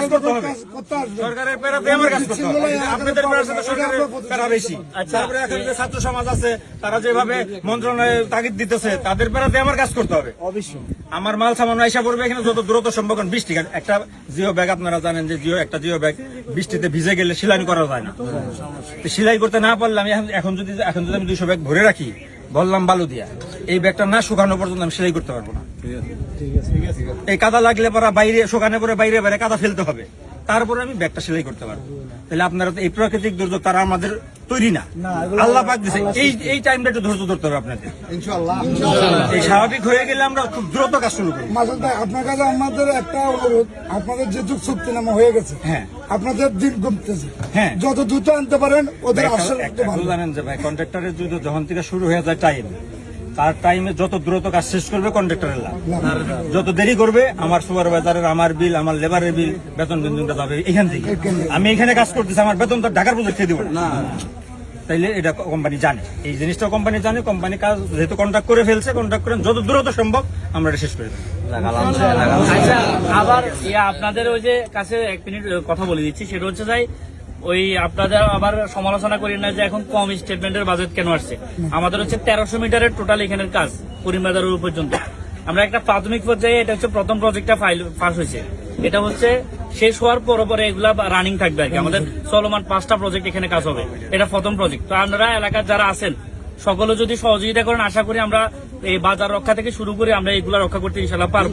কাজ করতে হবে। সরকারের প্যারাতে আমার কাজ করতে হবে। আপনাদের প্যারার সাথে সরকারের প্যারা বেশি। তারপরে এখন যে ছাত্র সমাজ আছে তারা যেভাবে মন্ত্রণালয়ে তাগিদ দিতেছে তাদের প্যারাতে আমার কাজ করতে হবে। অবশ্যই। আমার মাল সামান্য আইসা পড়বে এখানে যত দ্রুত সম্ভব বৃষ্টি একটা জিও ব্যাগ আপনারা জানেন যে জিও একটা জিও ব্যাগ বৃষ্টিতে ভিজে গেলে সেলাই করা যায় না। সেলাই করতে না পারলে আমি এখন- যদি এখন যদি আমি দুইশো ব্যাগ ভরে রাখি বললাম, বালু দিয়া। এই ব্যাগটা না শুকানো পর্যন্ত আমি সেলাই করতে পারব না। এই কাদা লাগলে পরে বাইরে, শুকানো পরে বাইরে বাইরে কাদা ফেলতে হবে। তারপরে আমি ব্যাগটা সেলাই করতে পারব। তাহলে আপনারা তো এই প্রাকৃতিক দুর্যোগ, তারা আমাদের তৈরি না। আল্লাহ পাক দিছে। এই এই টাইমটা একটু ধৈর্য ধরতে হবে আপনাদের। এই স্বাভাবিক হয়ে গেলে আমরা খুব দ্রুত কাজ শুরু করি। মাসুদ ভাই আপনার কাছে আমাদের একটা অনুরোধ। আপনাদের যেহেতু চুক্তিনামা হয়ে গেছে হ্যাঁ। আপনাদের দিন কমতেছে হ্যাঁ। যত দ্রুত আনতে পারেন ওদের আসল জানেন যে ভাই কন্ট্রাক্টরের যদি যখন থেকে শুরু হয়ে যায় টাইম তার টাইমে যত দ্রুত কাজ শেষ করবে কন্ট্রাক্টরের লাভ। যত দেরি করবে আমার সুপারভাইজারের আমার বিল আমার লেবারের বিল বেতন বিন্দুটা যাবে এখান থেকে। আমি এখানে কাজ করতেছি আমার বেতন তো ঢাকার প্রজেক্টে দিব না। তাইলে এটা কোম্পানি জানে। এই জিনিসটা কোম্পানি জানে কোম্পানি কাজ যেহেতু কন্ট্রাক্ট করে ফেলছে কন্ট্রাক্ট করে যত দ্রুত সম্ভব আমরা এটা শেষ করে দেবো। আচ্ছা আবার ইয়া আপনাদের ওই যে কাছে এক মিনিট কথা বলে দিচ্ছি। সেটা হচ্ছে যাই ওই আপনাদের আবার সমালোচনা করি না যে এখন কম স্টেটমেন্টের বাজেট কেন আসছে। আমাদের হচ্ছে তেরোশো মিটারের টোটাল এখানের কাজ করিমবাজার পর্যন্ত। আমরা একটা প্রাথমিক পর্যায়ে এটা হচ্ছে প্রথম প্রজেক্টটা ফাইল পাস হয়েছে। এটা হচ্ছে শেষ হওয়ার পর পরে এগুলা রানিং থাকবে আর কি। আমাদের চলমান পাঁচটা প্রজেক্ট এখানে কাজ হবে। এটা প্রথম প্রজেক্ট তো আপনারা এলাকার যারা আছেন সকলে যদি সহযোগিতা করেন আশা করি আমরা এই বাজার রক্ষা থেকে শুরু করে আমরা এগুলা রক্ষা করতে ইনশাল্লাহ পারব।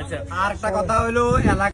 আচ্ছা। আর একটা কথা হলো এলাকা